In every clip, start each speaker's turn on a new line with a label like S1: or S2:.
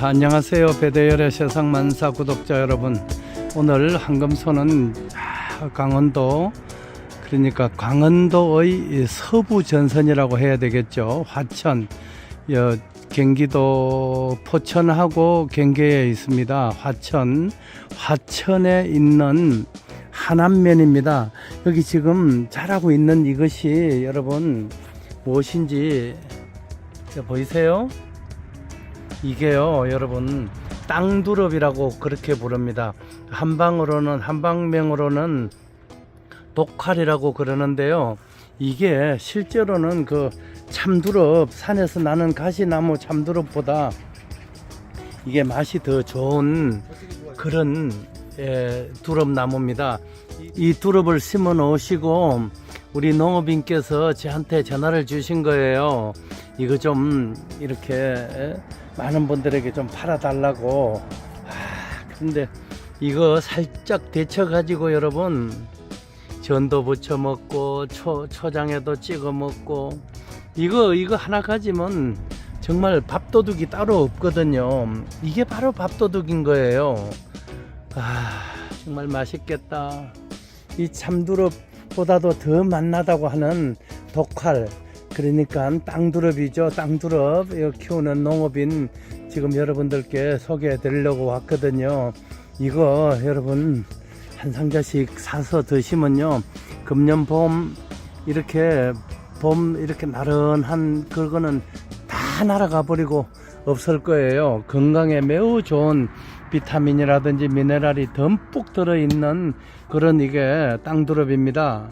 S1: 안녕하세요. 배대열의 세상 만사 구독자 여러분. 오늘 한금소는 아, 강원도 그러니까 강원도의 이 서부 전선이라고 해야 되겠죠. 화천, 여, 경기도 포천하고 경계에 있습니다. 화천, 화천에 있는 한안면입니다. 여기 지금 자라고 있는 이것이 여러분 무엇인지 자, 보이세요? 이게요, 여러분, 땅두릅이라고 그렇게 부릅니다. 한방으로는, 한방명으로는 독칼이라고 그러는데요. 이게 실제로는 그 참두릅, 산에서 나는 가시나무 참두릅보다 이게 맛이 더 좋은 그런 예, 두릅나무입니다. 이 두릅을 심어 놓으시고 우리 농업인께서 저한테 전화를 주신 거예요. 이거 좀 이렇게 예, 많은 분들에게 좀 팔아달라고. 아, 근데 이거 살짝 데쳐 가지고 여러분 전도 부쳐 먹고 초 초장에도 찍어 먹고 이거 이거 하나 가지면 정말 밥도둑이 따로 없거든요. 이게 바로 밥도둑인 거예요. 아 정말 맛있겠다. 이 참두릅보다도 더 맛나다고 하는 독칼 그러니까 땅두릅이죠. 땅두릅 키우는 농업인 지금 여러분들께 소개해 드리려고 왔거든요. 이거 여러분 한 상자씩 사서 드시면요. 금년 봄 이렇게 봄 이렇게 나른한 그거는 다 날아가 버리고 없을 거예요. 건강에 매우 좋은 비타민이라든지 미네랄이 듬뿍 들어있는 그런 이게 땅두릅입니다.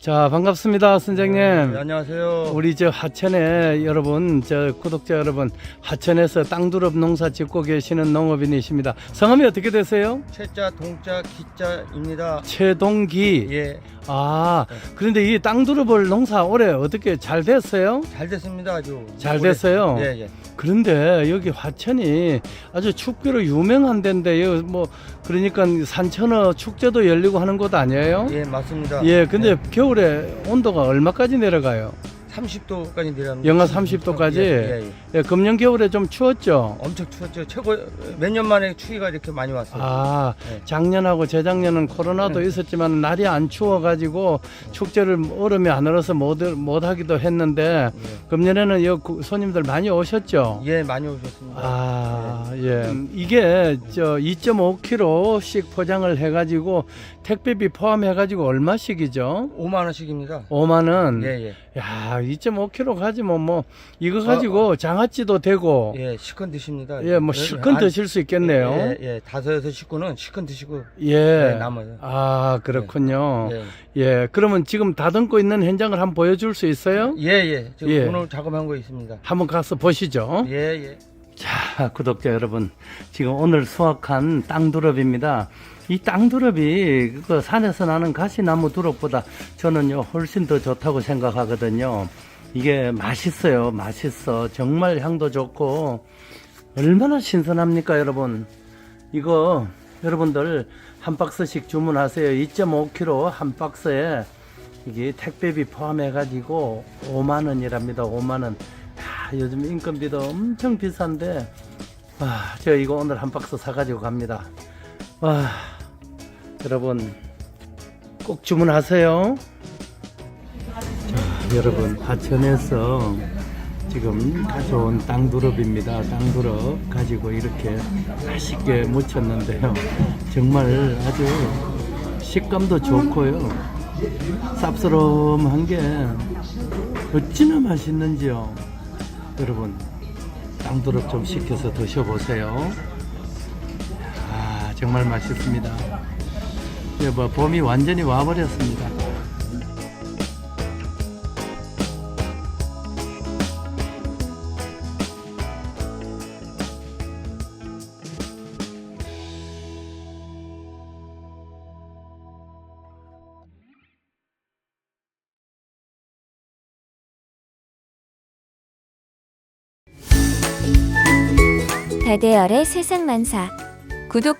S1: 자, 반갑습니다, 선생님.
S2: 네, 안녕하세요.
S1: 우리 저 하천에 여러분, 저 구독자 여러분, 하천에서 땅두릅 농사 짓고 계시는 농업인이십니다. 성함이 어떻게 되세요?
S2: 채자, 동자, 기자입니다.
S1: 최동기.
S2: 예,
S1: 아,
S2: 네.
S1: 그런데 이 땅두릅을 농사 올해 어떻게 잘 됐어요?
S2: 잘 됐습니다. 아주.
S1: 잘
S2: 올해-
S1: 됐어요?
S2: 예, 예.
S1: 그런데 여기 화천이 아주 축제로 유명한 데인데, 여기 뭐, 그러니까 산천어 축제도 열리고 하는 곳 아니에요?
S2: 예, 맞습니다.
S1: 예, 근데
S2: 네.
S1: 겨울 에 온도가 얼마까지 내려가요?
S2: 30도까지 내려갑니다.
S1: 영하 30도까지?
S2: 예, 예, 예.
S1: 예, 금년 겨울에 좀 추웠죠?
S2: 엄청 추웠죠. 최고 몇 년 만에 추위가 이렇게 많이 왔어요.
S1: 아,
S2: 네.
S1: 작년하고 재작년은 코로나도
S2: 네.
S1: 있었지만 날이 안 추워가지고 축제를 얼음이 안 얼어서 못, 못 하기도 했는데
S2: 예.
S1: 금년에는 여 구- 손님들 많이 오셨죠?
S2: 예, 많이 오셨습니다.
S1: 아, 예. 음, 이게 저 2.5kg씩 포장을 해가지고 택배비 포함해가지고 얼마씩이죠?
S2: 5만 원씩입니다.
S1: 5만 원.
S2: 예, 예.
S1: 야, 2.5kg 가지면 뭐 이거 가지고 장아찌도 되고
S2: 예, 시큰 드십니다.
S1: 예, 뭐 실컷
S2: 아,
S1: 드실 수 있겠네요.
S2: 예, 예. 다섯 여섯 식구는 시큰 드시고
S1: 예.
S2: 예, 남아요.
S1: 아, 그렇군요.
S2: 예.
S1: 예. 그러면 지금 다듬고 있는 현장을 한번 보여줄 수 있어요?
S2: 예, 예. 지금
S1: 예.
S2: 오늘 작업한 거 있습니다.
S1: 한번 가서 보시죠.
S2: 예, 예.
S1: 자, 구독자 여러분. 지금 오늘 수확한 땅두릅입니다. 이 땅두릅이 그 산에서 나는 가시나무 두릅보다 저는요, 훨씬 더 좋다고 생각하거든요. 이게 맛있어요. 맛있어. 정말 향도 좋고, 얼마나 신선합니까, 여러분? 이거, 여러분들 한 박스씩 주문하세요. 2.5kg 한 박스에 이게 택배비 포함해가지고 5만원이랍니다. 5만원. 야, 요즘 인건비도 엄청 비싼데, 와, 저 이거 오늘 한 박스 사가지고 갑니다. 와, 여러분, 꼭 주문하세요. 자, 여러분, 하천에서 지금 가져온 땅두릅입니다. 땅두릅 가지고 이렇게 맛있게 무쳤는데요. 정말 아주 식감도 좋고요. 쌉스러움한 게 어찌나 맛있는지요. 여러분, 땅두릅 좀 시켜서 드셔보세요. 아, 정말 맛있습니다. 예, 뭐, 봄이 완전히 와버렸습니다.
S3: 배대열의 세상 만사. 구독과